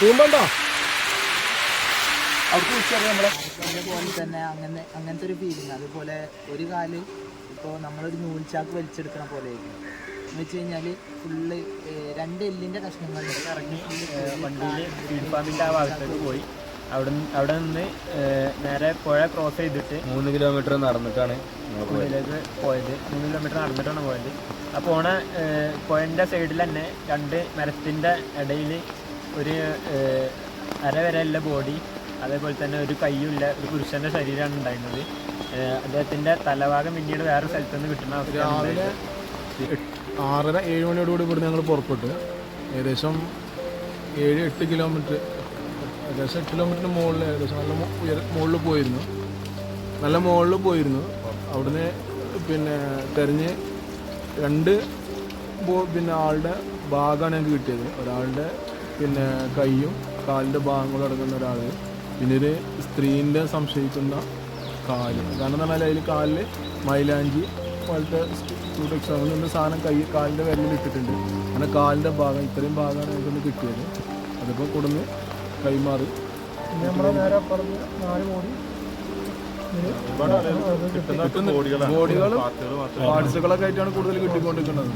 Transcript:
തൂമ്പണ്ടോ അവർക്ക് നമ്മളെ? തന്നെ അങ്ങനെ അങ്ങനത്തെ ഒരു ഫീലിംഗ് അതുപോലെ ഒരു കാൽ ഇപ്പോൾ നമ്മളൊരു നൂൽച്ചാക്ക് വലിച്ചെടുക്കണ പോലെ ആയിരിക്കും എന്ന് വെച്ച് കഴിഞ്ഞാൽ ഫുള്ള് രണ്ട് എല്ലിന്റെ കഷ്ണങ്ങൾ ഇറങ്ങി വണ്ടിയിൽ ഫാമിന്റെ ആ ഭാഗത്തേക്ക് പോയി. അവിടെ നിന്ന് അവിടെ നിന്ന് നേരെ പുഴ ക്രോസ് ചെയ്തിട്ട് മൂന്ന് കിലോമീറ്റർ നടന്നിട്ടാണ് പുഴയിലേക്ക് പോയത്. മൂന്ന് കിലോമീറ്റർ നടന്നിട്ടാണ് പോയത്. ആ പോണ പുഴന്റെ സൈഡിൽ തന്നെ രണ്ട് മരത്തിന്റെ ഇടയിൽ ഒരു അരവരല്ല അര വരെയുള്ള ബോഡി അതേപോലെ തന്നെ ഒരു കയ്യുമില്ല ഒരു പുരുഷന്റെ ശരീരമാണ് ഉണ്ടായിരുന്നത്. അദ്ദേഹത്തിന്റെ അദ്ദേഹത്തിന്റെ തലഭാഗം പിന്നീട് വേറെ സ്ഥലത്ത് നിന്ന് കിട്ടുന്ന രാവിലെ ആറര ഏഴ് മണിയോടുകൂടി ഇവിടെ ഞങ്ങൾ പുറപ്പെട്ടു. ഏകദേശം ഏഴ് എട്ട് കിലോമീറ്റർ ഏകദേശം എട്ട് കിലോമീറ്ററിന് മുകളിൽ ഏകദേശം നല്ല മുകളിൽ പോയിരുന്നു. നല്ല മുകളിൽ പോയിരുന്നു. അവിടുന്ന് പിന്നെ തെരഞ്ഞ് രണ്ട് പിന്നെ ആളുടെ ഭാഗമാണ് ഞങ്ങൾക്ക് കിട്ടിയത്. ഒരാളുടെ പിന്നെ കൈയും കാലിന്റെ ഭാഗങ്ങളും അടങ്ങുന്ന ഒരാൾ പിന്നെ ഒരു സ്ത്രീന്റെ സംശയിക്കുന്ന കാൽ. കാരണം എന്ന് പറഞ്ഞാൽ അതിൽ കാലിൽ മൈലാഞ്ചി പോലത്തെ അങ്ങനത്തെ സാധനം കൈ കാലിന്റെ വിരലിൽ ഇട്ടിട്ടുണ്ട്. അങ്ങനെ കാലിന്റെ ഭാഗം ഇത്രയും ഭാഗമാണ് എനിക്കൊന്ന് കിട്ടിയത്. അതിപ്പോൾ കൊടുന്ന് കൈമാറി. ബോഡികളും നേരെ നാല് കോടി. ബോഡികൾ പാർട്സുകളൊക്കെ ആയിട്ടാണ് കൂടുതൽ കിട്ടിക്കൊണ്ടിരിക്കുന്നത്.